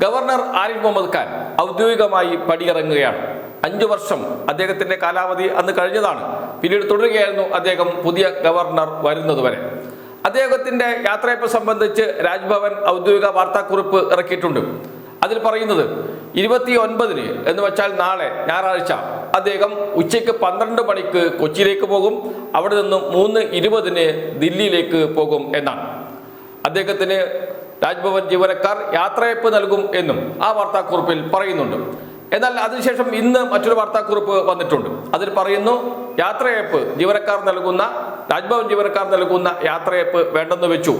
Governor Arif Muhammad Khan ഔദ്യോഗികമായി പടിയിറങ്ങുകയാണ്. അഞ്ചു വർഷം അദ്ദേഹത്തിന്റെ കാലാവധി അന്ന് കഴിഞ്ഞതാണ്. പിന്നീട് തുടരുകയായിരുന്നു അദ്ദേഹം പുതിയ ഗവർണർ വരുന്നതുവരെ. അദ്ദേഹത്തിന്റെ യാത്രയപ്പ് സംബന്ധിച്ച് രാജ്ഭവൻ ഔദ്യോഗിക വാർത്താക്കുറിപ്പ് ഇറക്കിയിട്ടുണ്ട്. അതിൽ പറയുന്നത് ഇരുപത്തി ഒൻപതിന് എന്ന് വെച്ചാൽ നാളെ ഞായറാഴ്ച അദ്ദേഹം ഉച്ചയ്ക്ക് പന്ത്രണ്ട് മണിക്ക് കൊച്ചിയിലേക്ക് പോകും. അവിടെ നിന്നും മൂന്ന് ഇരുപതിന് ദില്ലിയിലേക്ക് പോകും എന്നാണ്. അദ്ദേഹത്തിന് രാജ്ഭവൻ ജീവനക്കാർ യാത്രയപ്പ് നൽകും എന്നും ആ വാർത്താക്കുറിപ്പിൽ പറയുന്നുണ്ട്. എന്നാൽ അതിനുശേഷം ഇന്ന് മറ്റൊരു വാർത്താക്കുറിപ്പ് വന്നിട്ടുണ്ട്. അതിൽ പറയുന്നു യാത്രയപ്പ് ജീവനക്കാർ നൽകുന്ന രാജ്ഭവൻ ജീവനക്കാർ നൽകുന്ന യാത്രയപ്പ് വേണ്ടെന്ന് വെച്ചു.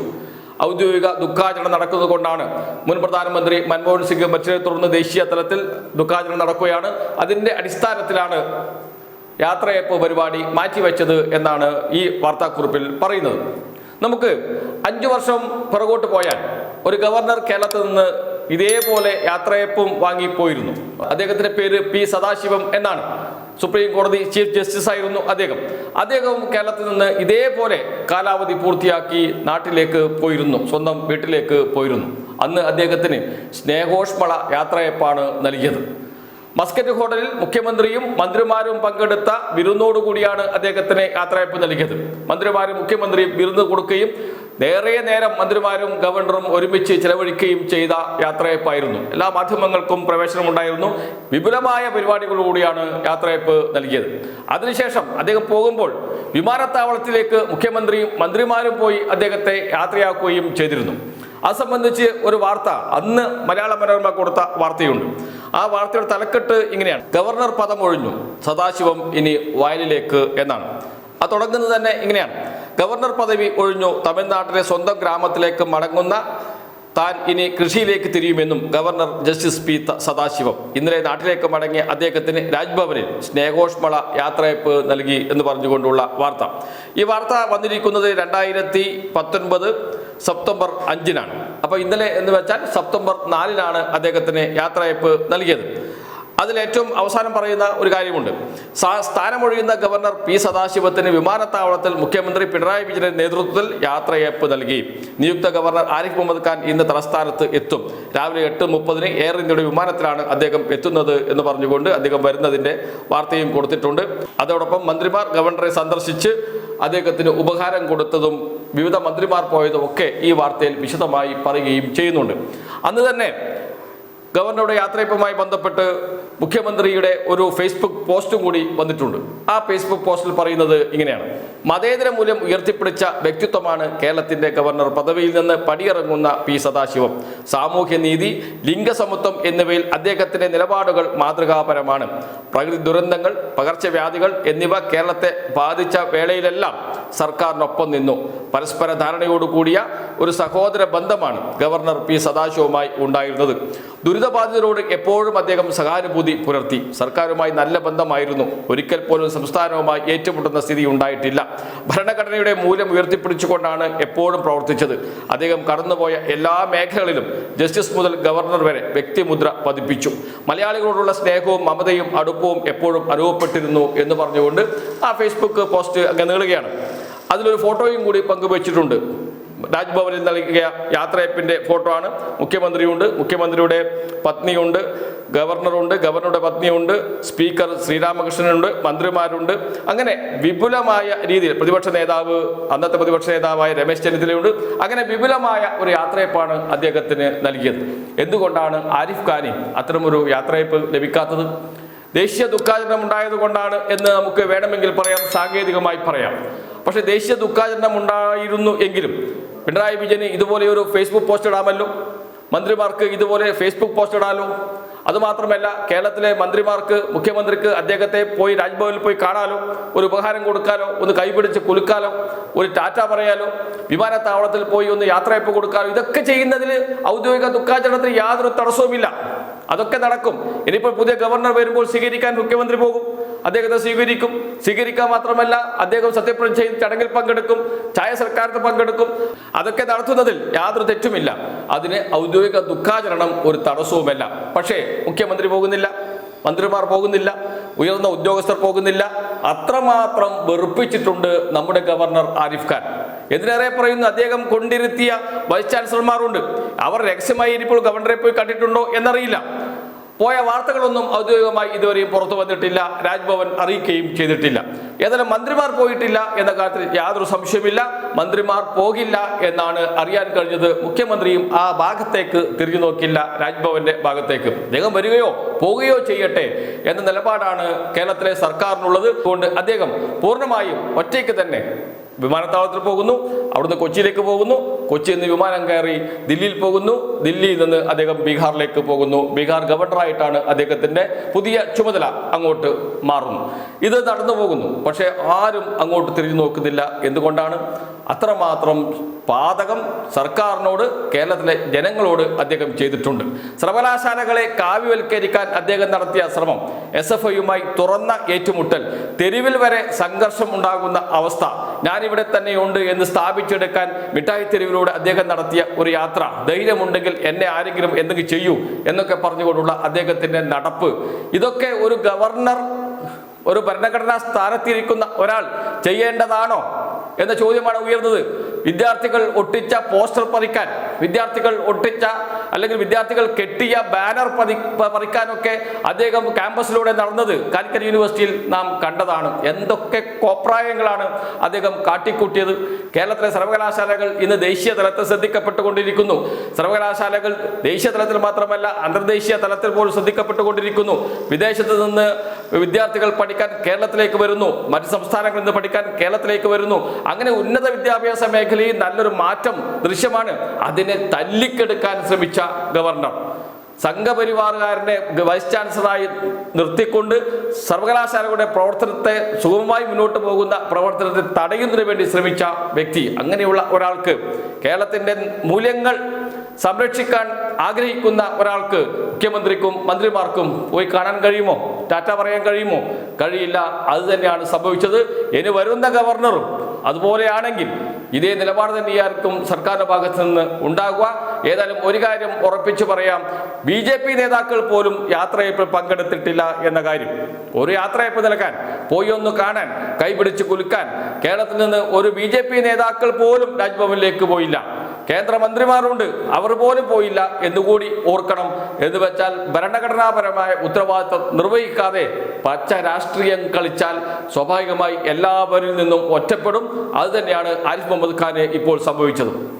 ഔദ്യോഗിക ദുഃഖാചരണം നടക്കുന്നത് കൊണ്ടാണ് മുൻ പ്രധാനമന്ത്രി മൻമോഹൻ സിംഗ് മരിച്ചതിനെ തുടർന്ന് ദേശീയ തലത്തിൽ ദുഃഖാചരണം നടക്കുകയാണ്. അതിന്റെ അടിസ്ഥാനത്തിലാണ് യാത്രയപ്പ് പരിപാടി മാറ്റിവെച്ചത് എന്നാണ് ഈ വാർത്താക്കുറിപ്പിൽ പറയുന്നത്. നമുക്ക് അഞ്ചു വർഷം പുറകോട്ട് പോയാൽ ഒരു ഗവർണർ കേരളത്തിൽ നിന്ന് ഇതേപോലെ യാത്രയപ്പും വാങ്ങിപ്പോയിരുന്നു. അദ്ദേഹത്തിന്റെ പേര് പി സദാശിവം എന്നാണ്. സുപ്രീം കോടതി ചീഫ് ജസ്റ്റിസ് ആയിരുന്നു അദ്ദേഹം. അദ്ദേഹവും കേരളത്തിൽ നിന്ന് ഇതേപോലെ കാലാവധി പൂർത്തിയാക്കി നാട്ടിലേക്ക് പോയിരുന്നു. സ്വന്തം വീട്ടിലേക്ക് പോയിരുന്നു. അന്ന് അദ്ദേഹത്തിന് സ്നേഹോഷ്മള യാത്രയപ്പാണ് നൽകിയത്. മസ്കറ്റ് ഹോട്ടലിൽ മുഖ്യമന്ത്രിയും മന്ത്രിമാരും പങ്കെടുത്ത വിരുന്നോടുകൂടിയാണ് അദ്ദേഹത്തിന് യാത്രയപ്പ് നൽകിയത്. മന്ത്രിമാരും മുഖ്യമന്ത്രിയും വിരുന്ന് കൊടുക്കുകയും നേരെ നേരം മന്ത്രിമാരും ഗവർണറും ഒരുമിച്ച് ചെലവഴിക്കുകയും ചെയ്ത യാത്രയപ്പായിരുന്നു എല്ലാ മാധ്യമങ്ങൾക്കും പ്രവേശനമുണ്ടായിരുന്നു. വിപുലമായ പരിപാടികളോടുകൂടിയാണ് യാത്രയപ്പ് നൽകിയത്. അതിനുശേഷം അദ്ദേഹം പോകുമ്പോൾ വിമാനത്താവളത്തിലേക്ക് മുഖ്യമന്ത്രിയും മന്ത്രിമാരും പോയി അദ്ദേഹത്തെ യാത്രയാക്കുകയും ചെയ്തിരുന്നു. അത് സംബന്ധിച്ച് ഒരു വാർത്ത അന്ന് മലയാള മനോരമ കൊടുത്ത വാർത്തയുണ്ട്. ആ വാർത്തയുടെ തലക്കെട്ട് ഇങ്ങനെയാണ്. ഗവർണർ പദം ഒഴിഞ്ഞു. സദാശിവം ഇനി വയലിലേക്ക് എന്നാണ്. അത് തുടങ്ങുന്നത് തന്നെ ഇങ്ങനെയാണ്. ഗവർണർ പദവി ഒഴിഞ്ഞു. തമിഴ്നാട്ടിലെ സ്വന്തം ഗ്രാമത്തിലേക്ക് മടങ്ങുന്ന താൻ ഇനി കൃഷിയിലേക്ക് തിരിയുമെന്നും ഗവർണർ ജസ്റ്റിസ് പി സദാശിവം. ഇന്നലെ നാട്ടിലേക്ക് മടങ്ങിയ അദ്ദേഹത്തിന് രാജ്ഭവനിൽ സ്നേഹോഷ്മള യാത്രയപ്പ് നൽകി എന്ന് പറഞ്ഞുകൊണ്ടുള്ള വാർത്ത. ഈ വാർത്ത വന്നിരിക്കുന്നത് രണ്ടായിരത്തി പത്തൊൻപത് സെപ്റ്റംബർ അഞ്ചിനാണ്. അപ്പോൾ ഇന്നലെ എന്ന് വെച്ചാൽ സെപ്റ്റംബർ നാലിനാണ് അദ്ദേഹത്തിന് യാത്രയയപ്പ് നൽകിയത്. അതിൽ ഏറ്റവും അവസാനം പറയുന്ന ഒരു കാര്യമുണ്ട്. സ്ഥാനമൊഴിയുന്ന ഗവർണർ പി സദാശിവത്തിന് വിമാനത്താവളത്തിൽ മുഖ്യമന്ത്രി പിണറായി വിജയന്റെ നേതൃത്വത്തിൽ യാത്രയപ്പ് നൽകി. നിയുക്ത ഗവർണർ ആരിഫ് മുഹമ്മദ് ഖാൻ ഇന്ന് തലസ്ഥാനത്ത് എത്തും. രാവിലെ എട്ട് മുപ്പതിന് എയർ ഇന്ത്യയുടെ വിമാനത്തിലാണ് അദ്ദേഹം എത്തുന്നത് എന്ന് പറഞ്ഞുകൊണ്ട് അദ്ദേഹം വരുന്നതിന്റെ വാർത്തയും കൊടുത്തിട്ടുണ്ട്. അതോടൊപ്പം മന്ത്രിമാർ ഗവർണറെ സന്ദർശിച്ച് അദ്ദേഹത്തിന് ഉപഹാരം കൊടുത്തതും വിവിധ മന്ത്രിമാർ പോയതും ഒക്കെ ഈ വാർത്തയിൽ വിശദമായി പറയുകയും ചെയ്യുന്നുണ്ട്. അന്ന് തന്നെ ഗവർണറുടെ യാത്രയപ്പുമായി ബന്ധപ്പെട്ട് മുഖ്യമന്ത്രിയുടെ ഒരു ഫേസ്ബുക്ക് പോസ്റ്റും കൂടി വന്നിട്ടുണ്ട്. ആ ഫേസ്ബുക്ക് പോസ്റ്റിൽ പറയുന്നത് ഇങ്ങനെയാണ്. മതേതര മൂല്യം ഉയർത്തിപ്പിടിച്ച വ്യക്തിത്വമാണ് കേരളത്തിന്റെ ഗവർണർ. പദവിയിൽ നിന്ന് പടിയിറങ്ങുന്ന പി സദാശിവം. സാമൂഹ്യനീതി ലിംഗസമത്വം എന്നിവയിൽ അദ്ദേഹത്തിന്റെ നിലപാടുകൾ മാതൃകാപരമാണ്. പ്രകൃതി ദുരന്തങ്ങൾ പകർച്ചവ്യാധികൾ എന്നിവ കേരളത്തെ ബാധിച്ച വേളയിലെല്ലാം സർക്കാരിനൊപ്പം നിന്നു. പരസ്പര ധാരണയോടുകൂടിയ ഒരു സഹോദര ബന്ധമാണ് ഗവർണർ പി സദാശിവുമായി ഉണ്ടായിരുന്നത്. ദുരിതബാധിതരോട് എപ്പോഴും അദ്ദേഹം സഹാനുഭൂതി പുലർത്തി. സർക്കാരുമായി നല്ല ബന്ധമായിരുന്നു. ഒരിക്കൽ പോലും സംസ്ഥാനവുമായി ഏറ്റുമുട്ടുന്ന സ്ഥിതി ഉണ്ടായിട്ടില്ല. ഭരണഘടനയുടെ മൂല്യം ഉയർത്തിപ്പിടിച്ചുകൊണ്ടാണ് എപ്പോഴും പ്രവർത്തിച്ചത്. അദ്ദേഹം കടന്നുപോയ എല്ലാ മേഖലകളിലും ജസ്റ്റിസ് മുതൽ ഗവർണർ വരെ വ്യക്തിമുദ്ര പതിപ്പിച്ചു. മലയാളികളോടുള്ള സ്നേഹവും മമതയും അടുപ്പവും എപ്പോഴും അനുഭവപ്പെട്ടിരുന്നു എന്ന് പറഞ്ഞുകൊണ്ട് ആ ഫേസ്ബുക്ക് പോസ്റ്റ് അങ്ങ് നീളുകയാണ്. അതിലൊരു ഫോട്ടോയും കൂടി പങ്കുവച്ചിട്ടുണ്ട്. രാജ്ഭവനിൽ നൽകിയ യാത്രയപ്പിന്റെ ഫോട്ടോ ആണ് മുഖ്യമന്ത്രിയുണ്ട് മുഖ്യമന്ത്രിയുടെ പത്നിയുണ്ട് ഗവർണറുണ്ട് ഗവർണറുടെ പത്നിയുണ്ട് സ്പീക്കർ ശ്രീരാമകൃഷ്ണനുണ്ട് മന്ത്രിമാരുണ്ട്. അങ്ങനെ വിപുലമായ രീതിയിൽ പ്രതിപക്ഷ നേതാവ് അന്നത്തെ പ്രതിപക്ഷ നേതാവായ രമേശ് ചെന്നിത്തലയുണ്ട്. അങ്ങനെ വിപുലമായ ഒരു യാത്രയപ്പാണ് അദ്ദേഹത്തിന് നൽകിയത്. എന്തുകൊണ്ടാണ് ആരിഫ് ഖാനി അത്തരമൊരു യാത്രയപ്പ് ലഭിക്കാത്തത്? ദേശീയ ദുഃഖാചരണം ഉണ്ടായത് കൊണ്ടാണ് എന്ന് നമുക്ക് വേണമെങ്കിൽ പറയാം സാങ്കേതികമായി പറയാം. പക്ഷെ ദേശീയ ദുഃഖാചരണം ഉണ്ടായിരുന്നു എങ്കിലും പിണറായി വിജയന് ഇതുപോലെ ഒരു ഫേസ്ബുക്ക് പോസ്റ്റ് ഇടാമല്ലോ. മന്ത്രിമാർക്ക് ഇതുപോലെ ഫേസ്ബുക്ക് പോസ്റ്റ് ഇടാമല്ലോ അതുമാത്രമല്ല കേരളത്തിലെ മന്ത്രിമാർക്ക് മുഖ്യമന്ത്രിക്ക് അദ്ദേഹത്തെ പോയി രാജ്ഭവനിൽ പോയി കാണാലോ. ഒരു ഉപഹാരം കൊടുക്കാലോ ഒന്ന് കൈപിടിച്ച് കുലുക്കാലോ ഒരു ടാറ്റ പറയാലോ വിമാനത്താവളത്തിൽ പോയി ഒന്ന് യാത്രയപ്പ് കൊടുക്കാലോ. ഇതൊക്കെ ചെയ്യുന്നതിന് ഔദ്യോഗിക ദുഃഖാചരണത്തിന് യാതൊരു തടസ്സവുമില്ല. അതൊക്കെ നടക്കും. ഇനിയിപ്പോൾ പുതിയ ഗവർണർ വരുമ്പോൾ സ്വീകരിക്കാൻ മുഖ്യമന്ത്രി പോകും. അദ്ദേഹത്തെ സ്വീകരിക്കും. സ്വീകരിക്കാൻ മാത്രമല്ല അദ്ദേഹം സത്യപ്രതിജ്ഞ ചടങ്ങിൽ പങ്കെടുക്കും ചായ സർക്കാരത്ത് പങ്കെടുക്കും. അതൊക്കെ നടത്തുന്നതിൽ യാതൊരു തെറ്റുമില്ല. അതിന് ഔദ്യോഗിക ദുഃഖാചരണം ഒരു തടസ്സവുമല്ല. പക്ഷേ മുഖ്യമന്ത്രി പോകുന്നില്ല മന്ത്രിമാർ പോകുന്നില്ല ഉയർന്ന ഉദ്യോഗസ്ഥർ പോകുന്നില്ല. അത്രമാത്രം വെറുപ്പിച്ചിട്ടുണ്ട് നമ്മുടെ ഗവർണർ ആരിഫ് ഖാൻ. എന്തിനേറെ പറയുന്നു അദ്ദേഹം കൊണ്ടിരുത്തിയ വൈസ് ചാൻസലർമാരുണ്ട്. അവർ രഹസ്യമായി ഇനിയിപ്പോൾ ഗവർണറെ പോയി കണ്ടിട്ടുണ്ടോ എന്നറിയില്ല. പോയ വാർത്തകളൊന്നും ഔദ്യോഗികമായി ഇതുവരെയും പുറത്തു വന്നിട്ടില്ല. രാജ്ഭവൻ അറിയിക്കുകയും ചെയ്തിട്ടില്ല. ഏതായാലും മന്ത്രിമാർ പോയിട്ടില്ല എന്ന കാര്യത്തിൽ യാതൊരു സംശയമില്ല മന്ത്രിമാർ പോകില്ല എന്നാണ് അറിയാൻ കഴിഞ്ഞത്. മുഖ്യമന്ത്രിയും ആ ഭാഗത്തേക്ക് തിരിഞ്ഞു നോക്കില്ല. രാജ്ഭവന്റെ ഭാഗത്തേക്ക്. അദ്ദേഹം വരികയോ പോവുകയോ ചെയ്യട്ടെ എന്ന നിലപാടാണ് കേരളത്തിലെ സർക്കാരിനുള്ളത്. അതുകൊണ്ട് അദ്ദേഹം പൂർണമായും ഒറ്റയ്ക്ക് തന്നെ വിമാനത്താവളത്തിൽ പോകുന്നു അവിടുന്ന് കൊച്ചിയിലേക്ക് പോകുന്നു കൊച്ചിയിൽ നിന്ന് വിമാനം കയറി ദില്ലിയിൽ പോകുന്നു ദില്ലിയിൽ നിന്ന് അദ്ദേഹം ബീഹാറിലേക്ക് പോകുന്നു. ബീഹാർ ഗവർണറായിട്ടാണ് അദ്ദേഹത്തിന്റെ പുതിയ ചുമതല അങ്ങോട്ട് മാറുന്നു. ഇത് നടന്നു പോകുന്നു പക്ഷേ ആരും അങ്ങോട്ട് തിരിഞ്ഞു നോക്കുന്നില്ല. എന്തുകൊണ്ടാണ്? അത്രമാത്രം പാതകം സർക്കാരിനോട് കേരളത്തിലെ ജനങ്ങളോട് അദ്ദേഹം ചെയ്തിട്ടുണ്ട്. സർവകലാശാലകളെ കാവ്യവൽക്കരിക്കാൻ അദ്ദേഹം നടത്തിയ ശ്രമം എസ് എഫ് ഐയുമായി തുറന്ന ഏറ്റുമുട്ടൽ തെരുവിൽ വരെ സംഘർഷം ഉണ്ടാകുന്ന അവസ്ഥ ഞാനിവിടെ തന്നെയുണ്ട് എന്ന് സ്ഥാപിച്ചെടുക്കാൻ മിഠായി തെരുവിലൂടെ അദ്ദേഹം നടത്തിയ ഒരു യാത്ര. ധൈര്യമുണ്ടെങ്കിൽ എന്നെ ആരെങ്കിലും എന്തെങ്കിലും ചെയ്യൂ എന്നൊക്കെ പറഞ്ഞുകൊണ്ടുള്ള അദ്ദേഹത്തിന്റെ നടപ്പ്. ഇതൊക്കെ ഒരു ഗവർണർ ഒരു ഭരണഘടനാ സ്ഥാനത്തിരിക്കുന്ന ഒരാൾ ചെയ്യേണ്ടതാണോ എന്ന ചോദ്യമാണ് ഉയർന്നത്. വിദ്യാർത്ഥികൾ ഒട്ടിച്ച പോസ്റ്റർ പറിക്കാൻ വിദ്യാർത്ഥികൾ ഒട്ടിച്ച അല്ലെങ്കിൽ വിദ്യാർത്ഥികൾ കെട്ടിയ ബാനർ പതി പറിക്കാനൊക്കെ അദ്ദേഹം ക്യാമ്പസിലൂടെ നടന്നത് കാലിക്കറ്റ് യൂണിവേഴ്സിറ്റിയിൽ നാം കണ്ടതാണ്. എന്തൊക്കെ കോപ്രായങ്ങളാണ് അദ്ദേഹം കാട്ടിക്കൂട്ടിയത്. കേരളത്തിലെ സർവകലാശാലകൾ ഇന്ന് ദേശീയ തലത്തിൽ ശ്രദ്ധിക്കപ്പെട്ടുകൊണ്ടിരിക്കുന്നു. സർവകലാശാലകൾ ദേശീയ തലത്തിൽ മാത്രമല്ല അന്തർദേശീയ തലത്തിൽ പോലും ശ്രദ്ധിക്കപ്പെട്ടുകൊണ്ടിരിക്കുന്നു. വിദേശത്ത് നിന്ന് വിദ്യാർത്ഥികൾ പഠിക്കാൻ കേരളത്തിലേക്ക് വരുന്നു. മറ്റ് സംസ്ഥാനങ്ങളിൽ നിന്ന് പഠിക്കാൻ കേരളത്തിലേക്ക് വരുന്നു. അങ്ങനെ ഉന്നത വിദ്യാഭ്യാസ മേഖലയിൽ നല്ലൊരു മാറ്റം ദൃശ്യമാണ്. അതിനെ തല്ലിക്കെടുക്കാൻ ശ്രമിച്ച. ഗവർണർ. സംഘപരിവാറുകാരനെ വൈസ് ചാൻസലറായി നിർത്തിക്കൊണ്ട് സർവകലാശാലകളുടെ പ്രവർത്തനത്തെ സുഗമമായി മുന്നോട്ട് പോകുന്ന പ്രവർത്തനത്തെ തടയുന്നതിന് വേണ്ടി ശ്രമിച്ച വ്യക്തി. അങ്ങനെയുള്ള ഒരാൾക്ക് കേരളത്തിന്റെ മൂല്യങ്ങൾ സംരക്ഷിക്കാൻ ആഗ്രഹിക്കുന്ന ഒരാൾക്ക് മുഖ്യമന്ത്രിക്കും മന്ത്രിമാർക്കും പോയി കാണാൻ കഴിയുമോ? ടാറ്റ പറയാൻ കഴിയുമോ? കഴിയില്ല. അത് തന്നെയാണ് സംഭവിച്ചത്. ഇനി വരുന്ന ഗവർണറും അതുപോലെയാണെങ്കിൽ ഇതേ നിലപാട് തന്നെയായിരിക്കും സർക്കാരിന്റെ ഭാഗത്ത് നിന്ന് ഉണ്ടാകുക. ഏതായാലും ഒരു കാര്യം ഉറപ്പിച്ചു പറയാം. ബി ജെ പി നേതാക്കൾ പോലും യാത്രയപ്പിൽ പങ്കെടുത്തിട്ടില്ല എന്ന കാര്യം. ഒരു യാത്രയപ്പ് നിൽക്കാൻ പോയി ഒന്ന് കാണാൻ കൈപിടിച്ച് കുലുക്കാൻ കേരളത്തിൽ നിന്ന് ഒരു ബി നേതാക്കൾ പോലും രാജ്ഭവനിലേക്ക് പോയില്ല. കേന്ദ്രമന്ത്രിമാരുണ്ട്. അവർ പോലും പോയില്ല എന്നുകൂടി ഓർക്കണം. എന്ന് വെച്ചാൽ ഭരണഘടനാപരമായ ഉത്തരവാദിത്വം നിർവഹിക്കാതെ പച്ച രാഷ്ട്രീയം കളിച്ചാൽ സ്വാഭാവികമായി എല്ലാവരിൽ നിന്നും ഒറ്റപ്പെടും. അത് തന്നെയാണ് ആരിഫ് മുഹമ്മദ് ഖാന് ഇപ്പോൾ സംഭവിച്ചത്.